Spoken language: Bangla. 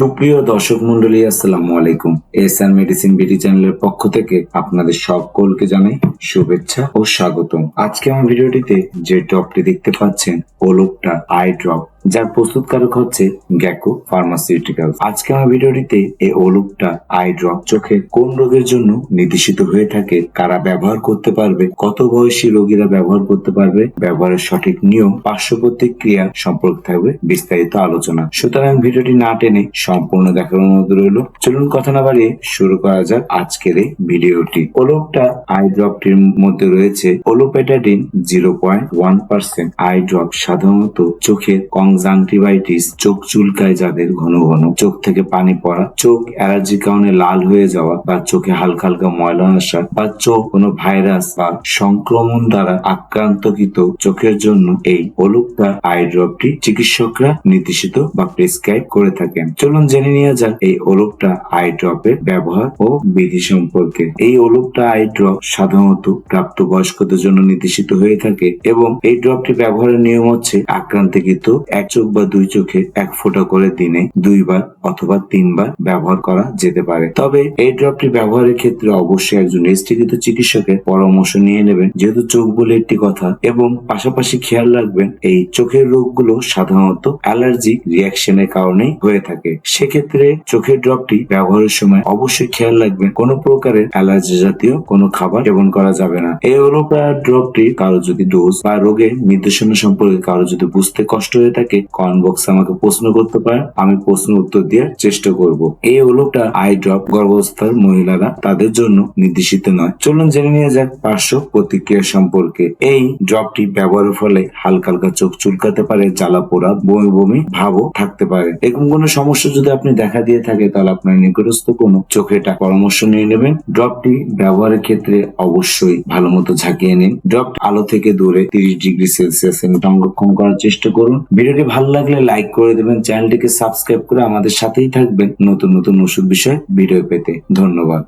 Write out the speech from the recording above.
সুপ্রিয় দর্শক মন্ডলী আসসালামু আলাইকুম। এস আর মেডিসিন বিডি চ্যানেলের পক্ষ থেকে আপনাদের সকলকে জানাই শুভেচ্ছা ও স্বাগতম। আজকে আমার ভিডিওটিতে যে ড্রপটি দেখতে পাচ্ছেন, ওলোকটা আই ড্রপ যার প্রস্তুতকারক হচ্ছে গ্যাকো ফার্মাসিউটিক্যাল আজকে আমার ভিডিওটিতে এই ওলুকটা আই ড্রপ চোখের কোন রোগের জন্য নির্দেশিত হয়ে থাকে, কারা ব্যবহার করতে পারবে, কত বয়সী রোগীরা ব্যবহার করতে পারবে, ব্যবহারের সঠিক নিয়ম, পার্শ্ব প্রতিক্রিয়া সম্পর্কে থাকবে বিস্তারিত আলোচনা। সুতরাং ভিডিওটি না টেনে সম্পূর্ণ দেখার অনুরোধ রইল। চলুন কথা না বাড়িয়ে শুরু করা যাক আজকের এই ভিডিওটি। ওলোকটা আই ড্রপটির মধ্যে রয়েছে olopatadine zero point one percent. Eye drop সাধারণত চোখের কনজাংটিভাইটিস চোখ চুলকায় যাদের ঘন ঘন, চোখ থেকে পানি পড়া, চোখ অ্যালার্জির কারণে লাল হয়ে যাওয়া বা চোখে হালকা হালকা ময়লা আসা বা চোখ কোনো ভাইরাস বা সংক্রমণ দ্বারা আক্রান্তকৃত, চোখের জন্য এই ওলুকটা আই ড্রপটি চিকিৎসকরা নির্দেশিত বা প্রেসক্রাইব করে থাকেন। চলুন জেনে নেওয়া যাক এই ওলুকটা আই ড্রপের ব্যবহার ও বিধি সম্পর্কে। এই ওলুকটা আই ড্রপ সাধারণত প্রাপ্তবয়স্কদের জন্য নির্দেশিত হয়ে থাকে এবং এই ড্রপটি ব্যবহারের নিয়ম হচ্ছে আক্রান্তকৃত এক চোখ বা দুই চোখে এক ফোঁটা করে দিনে দুইবার অথবা তিনবার ব্যবহার করা যেতে পারে। তবে এই ড্রপটি ব্যবহারের ক্ষেত্রে অবশ্যই একজন রেজিস্ট্রিকৃত চিকিৎসকের পরামর্শ নিয়ে নেবেন, যেহেতু চোখ বলে একটি কথা, এবং পাশাপাশি খেয়াল রাখবেন এই চোখের রোগগুলো সাধারণত অ্যালার্জি রিয়াকশনের কারণেই হয়ে থাকে। সেক্ষেত্রে চোখের ড্রপটি ব্যবহারের সময় অবশ্যই খেয়াল রাখবেন, কোনো প্রকারের অ্যালার্জি জাতীয় কোনো খাবার সেবন করা যাবে না। এই ওলোপ্রা ড্রপটি কারও যদি ডোজ বা রোগের নির্দেশনা সম্পর্কে কারও যদি বুঝতে কষ্ট হয়ে থাকে কমেন্ট বক্সে আমাকে প্রশ্ন করতে পারেন আমি প্রশ্ন উত্তর দেওয়ার চেষ্টা করব। এই ওলোটা আই ড্রপ গর্ভাবস্থার মহিলারা তাদের জন্য নির্দেশিত নয়। চলুন জেনে নিয়ে যাক পার্শ্ব প্রতিক্রিয়া সম্পর্কে। এই ড্রপটি ব্যবহারের ফলে হালকা হালকা চোখ চুলকাতে পারে, জ্বালা পোড়া, বমি বমি ভাবও থাকতে পারে। এরকম কোনো সমস্যা যদি আপনি দেখা দিয়ে থাকে, তাহলে আপনার নিকটস্থ কোনো চোখেটা পরামর্শ নিয়ে নেবেন। ড্রপটি ব্যবহারের ক্ষেত্রে অবশ্যই ভালো মতো ঝাঁকিয়ে নিন। ড্রপ আলো থেকে দূরে তিরিশ ডিগ্রি সেলসিয়াস সংরক্ষণ করার চেষ্টা করুন। ভিডিওটি ভালো লাগলে লাইক করে দেবেন, চ্যানেলটিকে সাবস্ক্রাইব করে আমাদের সাথেই থাকবেন নতুন নতুন ওষুধ বিষয়ে ভিডিও পেতে। ধন্যবাদ।